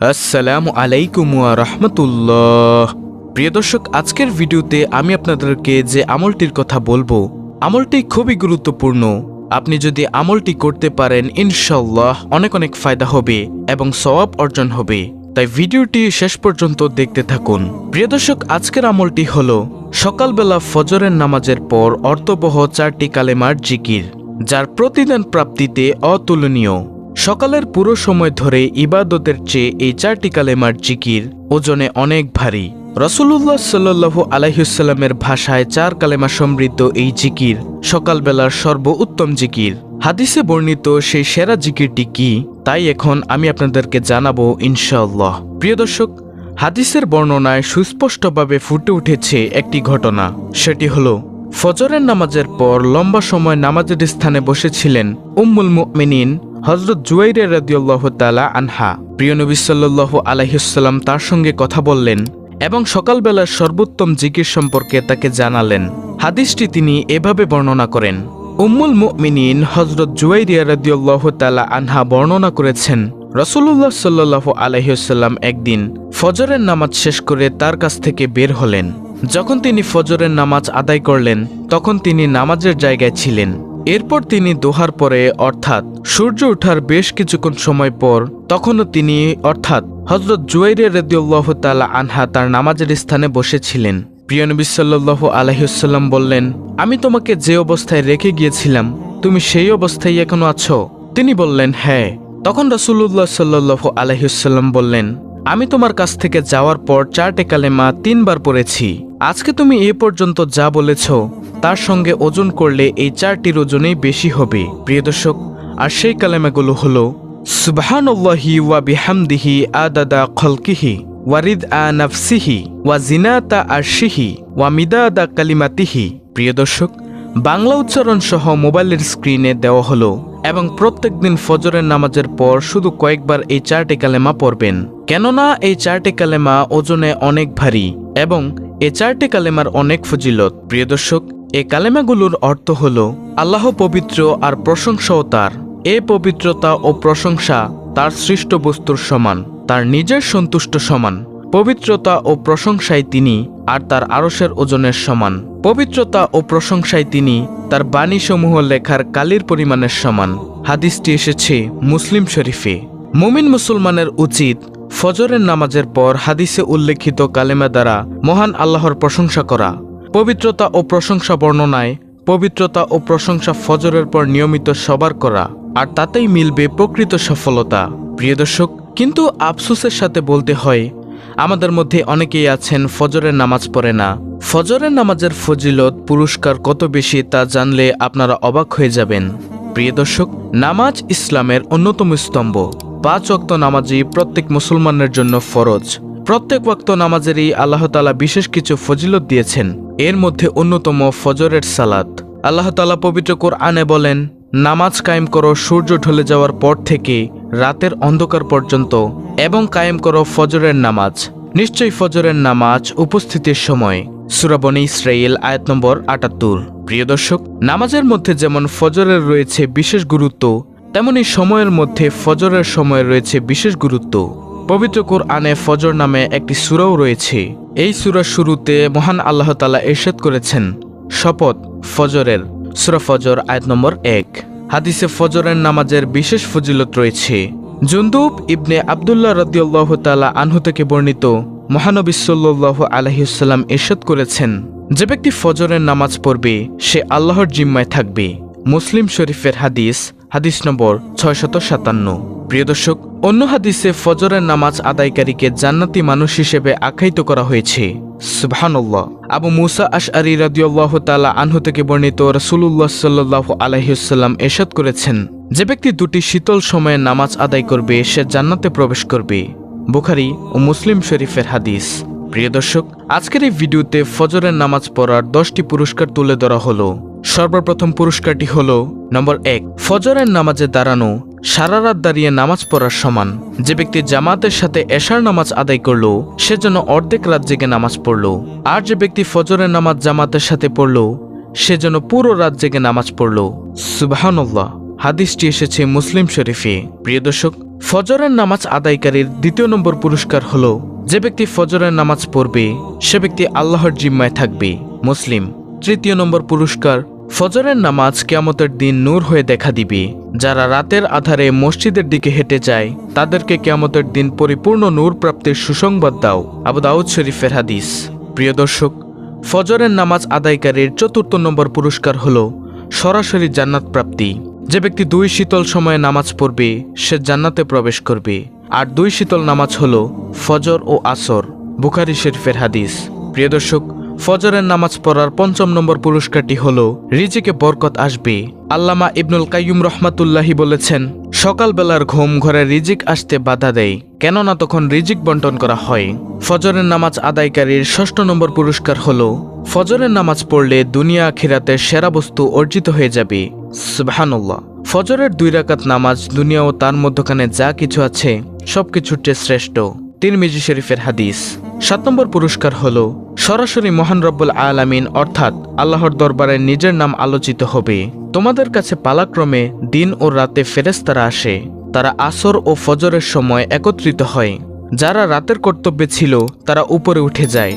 আসসালামু আলাইকুম রাহমাতুল্লাহ। প্রিয় দর্শক, আজকের ভিডিওতে আমি আপনাদেরকে যে আমলটির কথা বলব, আমলটি খুবই গুরুত্বপূর্ণ। আপনি যদি আমলটি করতে পারেন ইনশাল্লাহ অনেক অনেক ফায়দা হবে এবং সওয়াব অর্জন হবে। তাই ভিডিওটি শেষ পর্যন্ত দেখতে থাকুন। প্রিয় দর্শক, আজকের আমলটি হলো সকালবেলা ফজরের নামাজের পর অর্থবহ চারটি কালেমার জিকির, যার প্রতিদান প্রাপ্তিতে অতুলনীয়। সকালের পুরো সময় ধরে ইবাদতের চেয়ে এই চারটি কালেমার জিকির ওজনে অনেক ভারী। রসুল্লাহ সাল্লু আলাইসাল্লামের ভাষায় চার কালেমা সমৃদ্ধ এই জিকির সকালবেলার সর্বোত্তম জিকির। হাদিসে বর্ণিত সেই সেরা জিকিরটি কি, তাই এখন আমি আপনাদেরকে জানাব ইনশাআল্লাহ। প্রিয় দর্শক, হাদিসের বর্ণনায় সুস্পষ্টভাবে ফুটে উঠেছে একটি ঘটনা। সেটি হলো, ফজরের নামাজের পর লম্বা সময় নামাজের স্থানে বসেছিলেন উম্মুল মুমিনিন হজরত জুয়াইরে রাদিউল্লাহ তালা আনহা প্রিয় নবী সাল্লাহ আলাইসাল্লাম তার সঙ্গে কথা বললেন এবং সকালবেলার সর্বোত্তম জিকির সম্পর্কে তাকে জানালেন। হাদিসটি তিনি এভাবে বর্ণনা করেন, উম্মুল মুমিনিন হজরত জুয়াইরিয়া রাদিউল্লাহ তালা আনহা বর্ণনা করেছেন রসুল্লাহ সাল্লাহ আলহিসাল্লাম একদিন ফজরের নামাজ শেষ করে তার কাছ থেকে বের হলেন। যখন তিনি ফজরের নামাজ আদায় করলেন, তখন তিনি নামাজের জায়গায় ছিলেন। এরপর তিনি দোহার পরে, অর্থাৎ সূর্য ওঠার বেশ কিছুক্ষণ সময় পর, তখনও তিনি, অর্থাৎ হজরত জুয়াইরে রেদিউল্লাহ তালা আনহা তার নামাজের স্থানে বসেছিলেন। প্রিয় নবী সাল্লাহ আলহিউসাল্লাম বললেন, আমি তোমাকে যে অবস্থায় রেখে গিয়েছিলাম, তুমি সেই অবস্থায় এখনও আছো? তিনি বললেন হ্যাঁ। তখন রসুল্লাহ সাল্লাহ আলহিউসাল্লাম বললেন, আমি তোমার কাছ থেকে যাওয়ার পর চারটে কালেমা তিনবার পড়েছি। আজকে তুমি এ পর্যন্ত যা বলেছ তার সঙ্গে ওজন করলে এই চারটির ওজনেই বেশি হবে। প্রিয় দর্শক, আর সেই কালেমাগুলো হলো, সুবহানাল্লাহি ওয়া বিহামদিহি আদাদা খলকিহি ওয়ারিদ আ নাফসিহি, ওয়া জিনাতা আরশিহি, ওয়া মিদাদা কালিমাতিহি। প্রিয় দর্শক, বাংলা উচ্চারণ সহ মোবাইলের স্ক্রিনে দেওয়া হলো, এবং প্রত্যেকদিন ফজরের নামাজের পর শুধু কয়েকবার এই চারটি কালেমা পড়বেন। কেননা এই চারটি কালেমা ওজনে অনেক ভারী, এবং এ চারটি কালেমার অনেক ফজিলত। প্রিয় দর্শক এ কালেমাগুলোর অর্থ হল, আল্লাহ পবিত্র আর প্রশংসাও তার। এ পবিত্রতা ও প্রশংসা তার সৃষ্ট বস্তুর সমান, তার নিজের সন্তুষ্ট সমান। পবিত্রতা ও প্রশংসায় তিনি আর তার আরসের ওজনের সমান। পবিত্রতা ও প্রশংসায় তিনি তার বাণীসমূহ লেখার কালির পরিমাণের সমান। হাদিসটি এসেছে মুসলিম শরীফে। মুমিন মুসলমানের উচিত ফজরের নামাজের পর হাদিসে উল্লেখিত কালেমা দ্বারা মহান আল্লাহর প্রশংসা করা। পবিত্রতা ও প্রশংসা বর্ণনায়, পবিত্রতা ও প্রশংসা ফজরের পর নিয়মিত সবার করা, আর তাতেই মিলবে প্রকৃত সফলতা। প্রিয় দর্শক, কিন্তু আফসুসের সাথে বলতে হয়, আমাদের মধ্যে অনেকেই আছেন ফজরের নামাজ পড়ে না। ফজরের নামাজের ফজিলত, পুরস্কার কত বেশি তা জানলে আপনারা অবাক হয়ে যাবেন। প্রিয় দর্শক, নামাজ ইসলামের অন্যতম স্তম্ভ। পাঁচ ওয়াক্ত নামাজই প্রত্যেক মুসলমানের জন্য ফরজ। প্রত্যেক ওয়াক্ত নামাজেরই আল্লাহ তালা বিশেষ কিছু ফজিলত দিয়েছেন। এর মধ্যে অন্যতম ফজরের সালাত। আল্লাহ তালা পবিত্র কোরআনে বলেন, নামাজ কায়েম করো, সূর্য ঢলে যাওয়ার পর থেকে রাতের অন্ধকার পর্যন্ত এবং কায়েম করো ফজরের নামাজ। নিশ্চয়ই ফজরের নামাজ উপস্থিতির সময়। সুরাবনী ইসরায়েল আয়াত নম্বর আটাত্তর। প্রিয় দর্শক, নামাজের মধ্যে যেমন ফজরের রয়েছে বিশেষ গুরুত্ব, তেমনি সময়ের মধ্যে ফজরের সময় রয়েছে বিশেষ গুরুত্ব। পবিত্র কোরআনে ফজর নামে একটি সুরাও রয়েছে। এই সুরার শুরুতে মহান আল্লাহ তালা এরশাদ করেছেন, শপথ ফজরের, সুরা ফজর আয়াত নম্বর এক। হাদিসে ফজরের নামাজের বিশেষ ফজিলত রয়েছে। জুন্দুব ইবনে আবদুল্লাহ রদিউল্লাহ তালা আনহু থেকে বর্ণিত মহানবী সাল্লাহ আলহিউসাল্লাম এরশাদ করেছেন, যে ব্যক্তি ফজরের নামাজ পড়বে, সে আল্লাহর জিম্মায় থাকবে। মুসলিম শরীফের হাদিস হাদিস নম্বর ছয়শত সাতান্ন। প্রিয় দর্শক অন্য হাদিসে ফজরের নামাজ আদায়কারীকে জান্নাতি মানুষ হিসেবে আখ্যায়িত করা হয়েছে। সুবহানাল্লাহ। আবু মুসা আশ আরি রাদিউল্লাহ তালা আনহু থেকে বর্ণিত রসুল্লাহ সাল্লাহ আলহিউসাল্লাম এরশাদ করেছেন, যে ব্যক্তি দুটি শীতল সময়ে নামাজ আদায় করবে, সে জান্নাতে প্রবেশ করবে। বুখারি ও মুসলিম শরীফের হাদিস। প্রিয় দর্শক, আজকের এই ভিডিওতে ফজরের নামাজ পড়ার দশটি পুরস্কার তুলে ধরা হলো। সর্বপ্রথম পুরস্কারটি হল, নম্বর এক, ফজরের নামাজে দাঁড়ানো। সারা রাত দাঁড়িয়ে নামাজ পড়ার সমান। যে ব্যক্তি জামাতের সাথে এশার নামাজ আদায় করল, সে যেন অর্ধেক রাত জেগে নামাজ পড়ল। আর যে ব্যক্তি ফজরের নামাজ জামাতের সাথে পড়ল, সে যেন পুরো রাত জেগে নামাজ পড়ল। সুবাহান্লাহ হাদিসটি এসেছে মুসলিম শরীফে। প্রিয় দর্শক, ফজরের নামাজ আদায়কারীর দ্বিতীয় নম্বর পুরস্কার হলো, যে ব্যক্তি ফজরের নামাজ পড়বে, সে ব্যক্তি আল্লাহর জিম্মায় থাকবে। মুসলিম, তৃতীয় নম্বর পুরস্কার ফজরের নামাজ কেয়ামতের দিন নূর হয়ে দেখা দিবে। যারা রাতের আধারে মসজিদের দিকে হেঁটে যায়, তাদেরকে কেয়ামতের দিন পরিপূর্ণ নূর প্রাপ্তির সুসংবাদ দাও। আবু দাউদ শরীফের হাদিস। প্রিয় দর্শক, ফজরের নামাজ আদায়কারীর চতুর্থ নম্বর পুরস্কার হল সরাসরি জান্নাত প্রাপ্তি। যে ব্যক্তি দুই শীতল সময়ে নামাজ পড়বে, সে জান্নাতে প্রবেশ করবে। আর দুই শীতল নামাজ হল ফজর ও আসর। বুখারি শরীফের হাদিস। প্রিয় দর্শক ফজরের নামাজ পড়ার পঞ্চম নম্বর পুরস্কারটি হল, রিজিকে বরকত আসবে। আল্লামা ইবনুল কাইয়ুম রহমাতুল্লাহি বলেছেন, সকালবেলার ঘুম ঘরে রিজিক আসতে বাধা দেয়, কেননা তখন রিজিক বন্টন করা হয়। ফজরের নামাজ আদায়কারীর ষষ্ঠ নম্বর পুরস্কার হল, ফজরের নামাজ পড়লে দুনিয়া আখিরাতে সেরা বস্তু অর্জিত হয়ে যাবে। সুবহানাল্লাহ। ফজরের দুই রাকাত নামাজ দুনিয়া ও তার মধ্যখানে যা কিছু আছে, সবকিছুর চেয়ে শ্রেষ্ঠ। তিরমিজি শরীফের হাদিস। সাত নম্বর পুরস্কার হল, সরাসরি মহান রব্বুল আলামিন অর্থাৎ আল্লাহর দরবারে নিজের নাম আলোচিত হবে। তোমাদের কাছে পালাক্রমে দিন ও রাতে ফেরেস্তারা আসে। তারা আসর ও ফজরের সময় একত্রিত হয়। যারা রাতের কর্তব্যে ছিল, তারা উপরে উঠে যায়।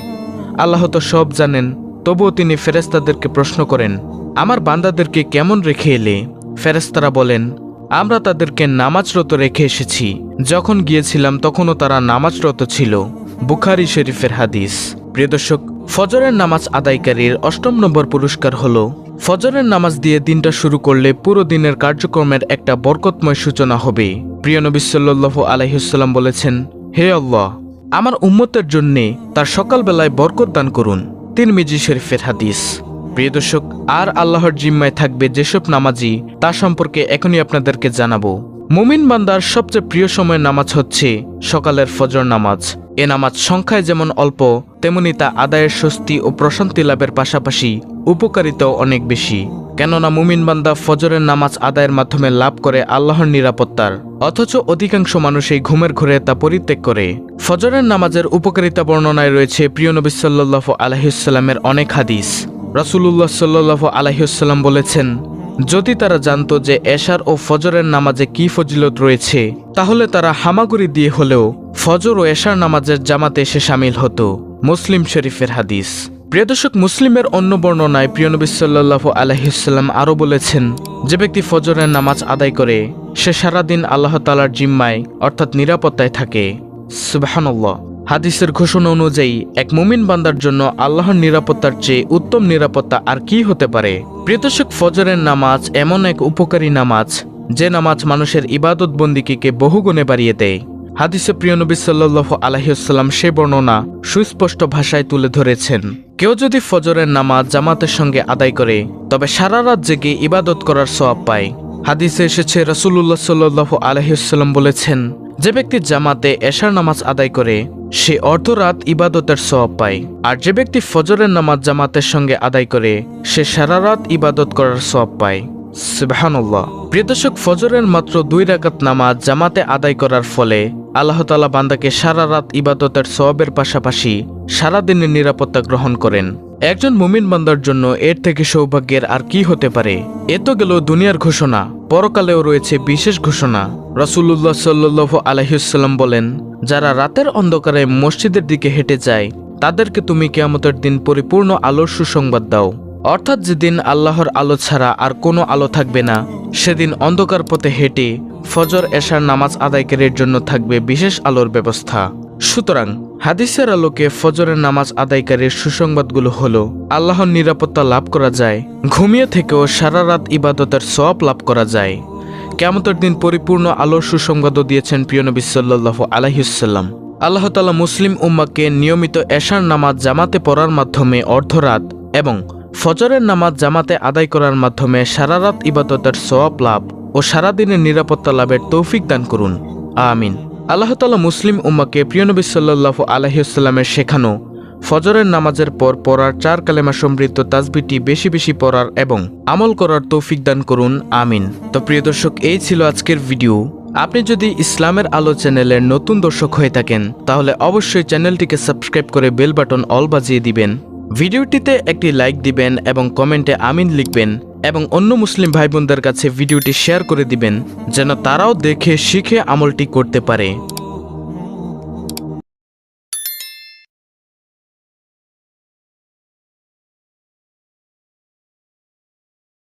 আল্লাহ তো সব জানেন, তবুও তিনি ফেরেস্তাদেরকে প্রশ্ন করেন, আমার বান্দাদেরকে কেমন রেখে এলে? ফেরেস্তারা বলেন আমরা তাদেরকে নামাজরত রেখে এসেছি। যখন গিয়েছিলাম, তখনও তারা নামাজরত ছিল। বুখারি শরীফের হাদিস। প্রিয় দর্শক, ফজরের নামাজ আদায়কারীর অষ্টম নম্বর পুরস্কার হল, ফজরের নামাজ দিয়ে দিনটা শুরু করলে পুরো দিনের কার্যক্রমের একটা বরকতময় সূচনা হবে। প্রিয় নবী সাল্লাহ আলাইসাল্লাম বলেছেন, হে আল্লাহ, আমার উম্মতের জন্যে তার সকালবেলায় বরকত দান করুন। তিরমিজি শরীফের হাদিস। প্রিয় দর্শক, আর আল্লাহর জিম্মায় থাকবে যেসব নামাজি, তা সম্পর্কে এখনই আপনাদেরকে জানাব। মুমিন বান্দার সবচেয়ে প্রিয় সময়ের নামাজ হচ্ছে সকালের ফজর নামাজ। এ নামাজ সংখ্যায় যেমন অল্প, তেমনি তা আদায়ের স্বস্তি ও প্রশান্তি লাভের পাশাপাশি উপকারিতাও অনেক বেশি। কেননা মুমিন বান্দা ফজরের নামাজ আদায়ের মাধ্যমে লাভ করে আল্লাহর নিরাপত্তার। অথচ অধিকাংশ মানুষ এই ঘুমের ঘরে তা পরিত্যাগ করে। ফজরের নামাজের উপকারিতা বর্ণনায় রয়েছে প্রিয় নবী সাল্লাহ আলহিসাল্লামের অনেক হাদিস। রাসুলুল্লাহ সাল্লাহ আলহিউসাল্লাম বলেছেন, যদি তারা জানত যে এশার ও ফজরের নামাজে কি ফজিলত রয়েছে, তাহলে তারা হামাগুড়ি দিয়ে হলেও ফজর ও এশার নামাজের জামাতে এসে সামিল হতো। মুসলিম শরীফের হাদিস। প্রিয় দর্শক, মুসলিমের অন্য বর্ণনায় প্রিয় নবী সাল্লাহ আলহিউসাল্লাম আরও বলেছেন, যে ব্যক্তি ফজরের নামাজ আদায় করে, সে সারাদিন আল্লাহ তালার জিম্মায়, অর্থাৎ নিরাপত্তায় থাকে। সুবাহান্লাহ হাদিসের ঘোষণা অনুযায়ী, এক মুমিন বান্দার জন্য আল্লাহর নিরাপত্তার চেয়ে উত্তম নিরাপত্তা আর কি হতে পারে? প্রিয়দর্শক, ফজরের নামাজ এমন এক উপকারী নামাজ, যে নামাজ মানুষের ইবাদত বন্দিকে বহুগুণে বাড়িয়ে দেয়। হাদিসে প্রিয় নবী সাল্লাহ আলহিউসাল্লাম সে বর্ণনা সুস্পষ্ট ভাষায় তুলে ধরেছেন। কেউ যদি ফজরের নামাজ জামাতের সঙ্গে আদায় করে, তবে সারা রাত জেগে ইবাদত করার সওয়াব পায়। হাদিসে এসেছে রসুল্লাহ সাল্লাহ আলহিউসাল্লাম বলেছেন, যে ব্যক্তি জামাতে এশার নামাজ আদায় করে সে অর্ধরাত ইবাদতের সব পায়। আর যে ব্যক্তি ফজরের নামাজ জামাতের সঙ্গে আদায় করে, সে সারা রাত ইবাদত করার সব পায়। সুবহানাল্লাহ। প্রিয় ফজরের মাত্র দুই রাকাত নামাজ জামাতে আদায় করার ফলে আল্লাহ তালা বান্দাকে সারা রাত ইবাদতের সবের পাশাপাশি সারাদিনের নিরাপত্তা গ্রহণ করেন। একজন মুমিন বান্দার জন্য এর থেকে সৌভাগ্যের আর কি হতে পারে? এ তো গেল দুনিয়ার ঘোষণা। পরকালেও রয়েছে বিশেষ ঘোষণা। রসুল্লাহ সাল্লু আলহিউসাল্লাম বলেন, যারা রাতের অন্ধকারে মসজিদের দিকে হেঁটে যায়, তাদেরকে তুমি কেয়ামতের দিন পরিপূর্ণ আলোর সুসংবাদ দাও। অর্থাৎ যেদিন আল্লাহর আলো ছাড়া আর কোনো আলো থাকবে না, সেদিন অন্ধকার পথে হেঁটে ফজর, এশার নামাজ আদায়কারীর জন্য থাকবে বিশেষ আলোর ব্যবস্থা। সুতরাং হাদিসের আলোকে ফজরের নামাজ আদায়কারীর সুসংবাদগুলো হলো, আল্লাহর নিরাপত্তা লাভ করা যায়, ঘুমিয়ে থেকেও সারা রাত ইবাদতের সব লাভ করা যায়। কেমতের দিন পরিপূর্ণ আলোর সুসংবাদও দিয়েছেন প্রিয়নবী সাল্লাহ আলহিউসাল্লাম আল্লাহ তালা মুসলিম উম্মাকে নিয়মিত এশার নামাজ জামাতে পড়ার মাধ্যমে অর্ধরাত এবং ফজরের নামাজ জামাতে আদায় করার মাধ্যমে সারা রাত ইবাদতের সওয়াব লাভ ও সারাদিনের নিরাপত্তা লাভের তৌফিক দান করুন। আমিন। আল্লাহ তালা মুসলিম উম্মাকে প্রিয়নবী সাল্লাহ আলহিউসাল্লামের শেখানো, ফজরের নামাজের পর পড়ার চার কালেমা সমৃদ্ধ তাজবিটি বেশি বেশি পড়ার এবং আমল করার তৌফিক দান করুন, আমিন। তো প্রিয় দর্শক, এই ছিল আজকের ভিডিও। আপনি যদি ইসলামের আলো চ্যানেলের নতুন দর্শক হয়ে থাকেন, তাহলে অবশ্যই চ্যানেলটিকে সাবস্ক্রাইব করে বেল বাটন অল বাজিয়ে দিবেন। ভিডিওটিতে একটি লাইক দিবেন এবং কমেন্টে আমিন লিখবেন। এবং অন্য মুসলিম ভাই বোনদের কাছে ভিডিওটি শেয়ার করে দিবেন, যেন তারাও দেখে, শিখে আমলটি করতে পারে।